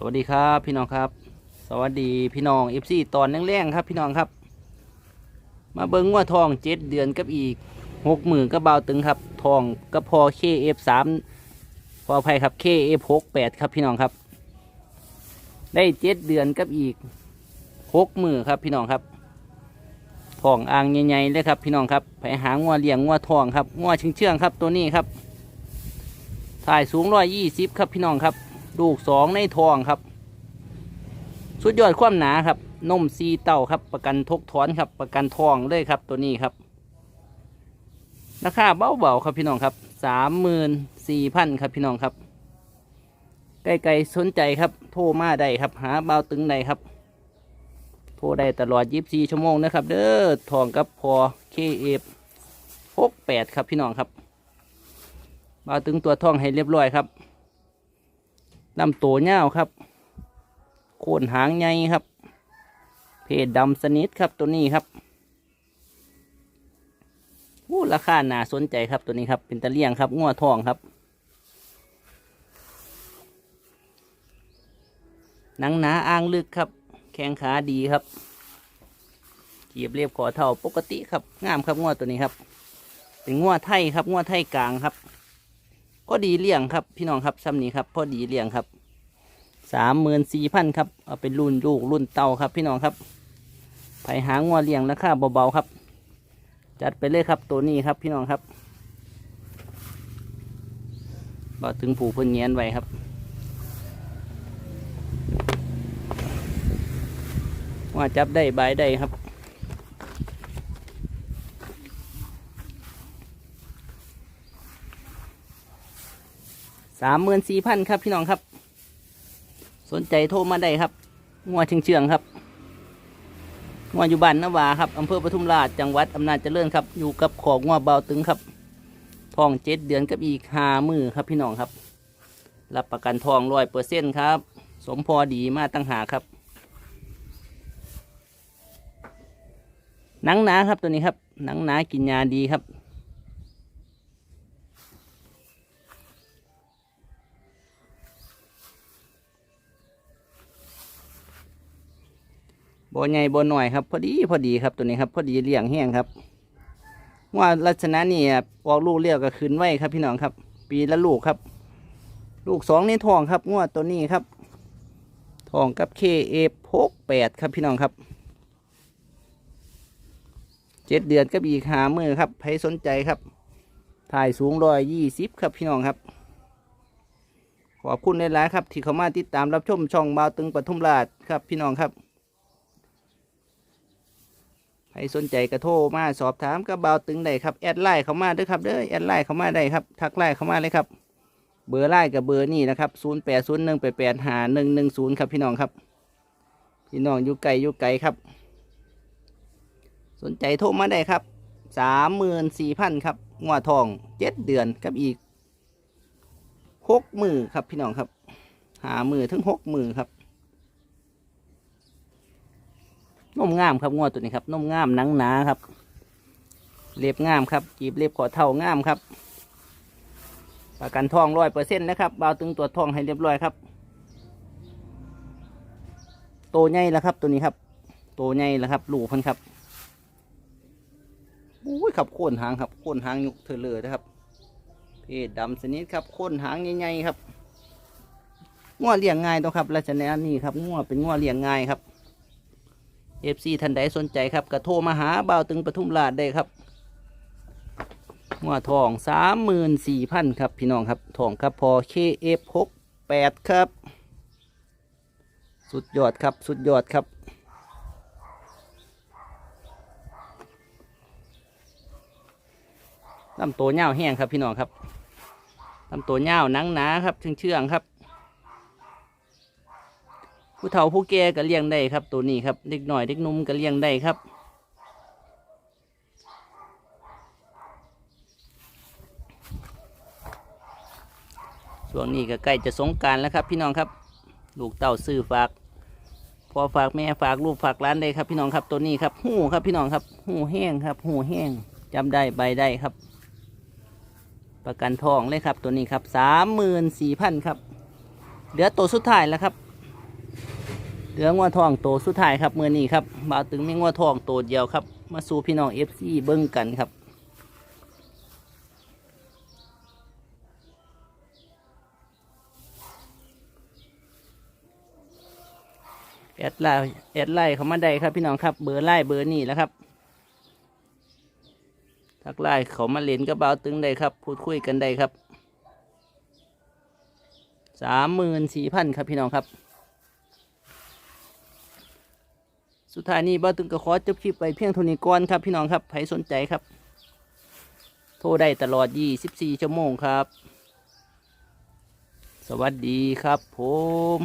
สวัสดีครับพี่น้องครับ สวัสดีพี่น้องเอฟซีตอนแรงๆครับพี่น้องครับ มาเบิ้งว่าทองเจ็ดเดือนกับอีกหกหมื่นก็เบาตึงครับทองก็พอเคเอฟสามพอภัยครับเคเอฟหกแปดครับพี่น้องครับ ได้เจ็ดเดือนกับอีกหกหมื่นครับพี่น้องครับทองอ่างใหญ่ๆเลยครับพี่น้องครับไปหางัวเลี้ยงงัวทองครับงัวเชื่องๆครับตัวนี้ครับถ่ายสูงร้อยยี่สิบครับพี่น้องครับ ลูกสองในทองครับ สุดยอดความหนาครับนมซีเต่าครับ ประกันทกถอนครับ ประกันทองเลยครับตัวนี้ครับ ราคาเบาๆครับพี่น้องครับสามหมื่นสี่พันครับพี่น้องครับไกลๆสนใจครับ โทรมาได้ครับ หาเบาตึงใดครับโทรได้ตลอดยีิบสี่ชั่วโมงนะครับ เด้อทองกับพอเคเอฟหกแปดครับพี่น้องครับเบาตึงตัวทองให้เรียบร้อยครับ ลำตัวเงาครับ โคนหางใหญ่ครับ เพศดำสนิทครับตัวนี้ครับอู้ราคาน่าสนใจครับตัวนี้ครับ เป็นตะเลียงครับง้อทองครับหนังหนาอ้างลึกครับ แข้งขาดีครับเกียบเรียบขอเท่าปกติครับงามครับง้อตัวนี้ครับ เป็นง้อไทยครับง้อไทยกลางครับ พอดีเลี้ยงครับ พี่น้องครับซ้ำนี้ครับ พอดีเลี้ยงครับสามหมื่นสี่พันครับเอาเป็นรุ่นลูกรุ่นเต่าครับ พี่น้องครับไปหางัวเลี้ยงราคาเบาๆครับ จัดไปเลยครับตัวนี้ครับ พี่น้องครับบอถึงผูกเพิ่นเงียนไว้ครับว่าจับได้ใบได้ครับ สามหมื่นสี่พันครับพี่น้องครับ สนใจโทรมาได้ครับงัวเชียงเชียงครับงัวอยู่บ้านนาวาครับอำเภอปทุมราชจังหวัดอำนาจเจริญครับ อยู่กับของงัวเบาตึงครับทองเจ็ดเดือนกับอีกห้ามือครับพี่น้องครับ รับประกันทองร้อยเปอร์เซ็นต์ครับ สมพอดีมาตั้งหาครับหนังหนาครับตัวนี้ครับหนังหนากินยาดีครับ บ่ใหญ่บ่หน่อยครับ พอดีพอดีครับตัวนี้ครับ พอดีเลี้ยงแห้งครับว่าลักษณะนี่ออกลูกเลี้ยวก็ขึ้นไว้ครับ พี่น้องครับ ปีละลูกครับ ลูกสองในท้องครับงวดตัวนี้ครับทองกับเคเอพกแปดครับพี่น้องครับเจ็ดเดือนกับอีกหามือครับใครสนใจครับ ถ่ายสูงร้อยยี่สิบครับพี่น้องครับ ขอบคุณหลายๆครับ ที่เข้ามาติดตามรับชมช่องบาวตึงปทุมราชครับพี่น้องครับ รสนใจกระโทรมาสอบถามกับเบาตึงได้ครับแอดไลน์เข้ามาด้วยครับเด้อแอดไลน์เข้ามาได้ครับทักไลน์เข้ามาเลยครับเบอร์ไลน์กับเบอร์นี่นะครับศูนย์แปดศูนย์หนึ่งแปดแปดหาหนึ่งหนึ่งศูนย์ครับพี่น้องครับ พี่น้องอยู่ไกลอยู่ไกลครับ สนใจโทรมาได้ครับสามหมื่นสี่พันครับงัวทองเจ็ดเดือนกับอีกหกมือครับพี่น้องครับหามือถึงหกมือครับ นมงามครับงัวตัวนี้ครับนมงามหนังหนาครับ เล็บงามครับจีบเล็บขอเท่างามครับ ประกันทองร้อยเปอร์เซ็นต์นะครับบาวตึงตัวทองให้เรียบร้อยครับ โตใหญ่แล้วครับ ตัวนี้ครับ โตใหญ่แล้วครับลูกพันครับอุ้ยครับโค่นหางครับโค่นหางยุกเธอเลยนะครับ เพศดำสนิทครับโค่นหางใหญ่ๆครับง้อเลี้ยงง่ายต้องครับลักษณะนี้ครับง้อเป็นง้อเลี้ยงง่ายครับ เอฟซีท่านใดสนใจครับกระโทรมาหาบ่าวตึงปทุมราชได้ครับหัวทองสามหมื่นสี่พันครับ พี่น้องครับทองครับพอเคเอฟหกแปดครับ สุดยอดครับสุดยอดครับลำตัวเง่าแห้งครับพี่น้องครับลำตัวเง่าหนังหนาครับเชื่องเชื่องๆครับ ผู้เฒ่าผู้แก่ก็เลี้ยงได้ครับ ตัวนี้ครับเด็กหน่อยเด็กนุ่มก็เลี้ยงได้ครับ ช่วงนี้ก็ใกล้จะสงการแล้วครับ พี่น้องครับ ลูกเต่าซื้อฝากพอฝากแม่ฝากลูกฝากร้านได้ครับ พี่น้องครับตัวนี้ครับหูครับพี่น้องครับหูแห้งครับหูแห้งจำได้ใบได้ครับ ประกันทองเลยครับตัวนี้ครับสามหมื่นสี่พันครับ เหลือตัวสุดท้ายแล้วครับ เหลืองัวทองโตสุดท้ายครับเมื่อนี้ครับบ่าวตึงมีงัวทองโตเดียวครับ มาสู่พี่น้องเอฟซีเบิ้งกันครับแอดไลน์แอดไลน์เขามาได้ครับพี่น้องครับ เบอร์ไลน์เบอร์นี่แล้วครับทักไลน์เขามาเล่นกับบ่าวตึงได้ครับ พูดคุยกันได้ครับสามหมื่นสี่พันครับพี่น้องครับ สุดท้ายนี้บ้าตึงกระขอจบคลิปไปเพียงเท่านี้ก่อนครับพี่น้องครับใครสนใจครับ โทรได้ตลอด 24 ชั่วโมงครับ สวัสดีครับผม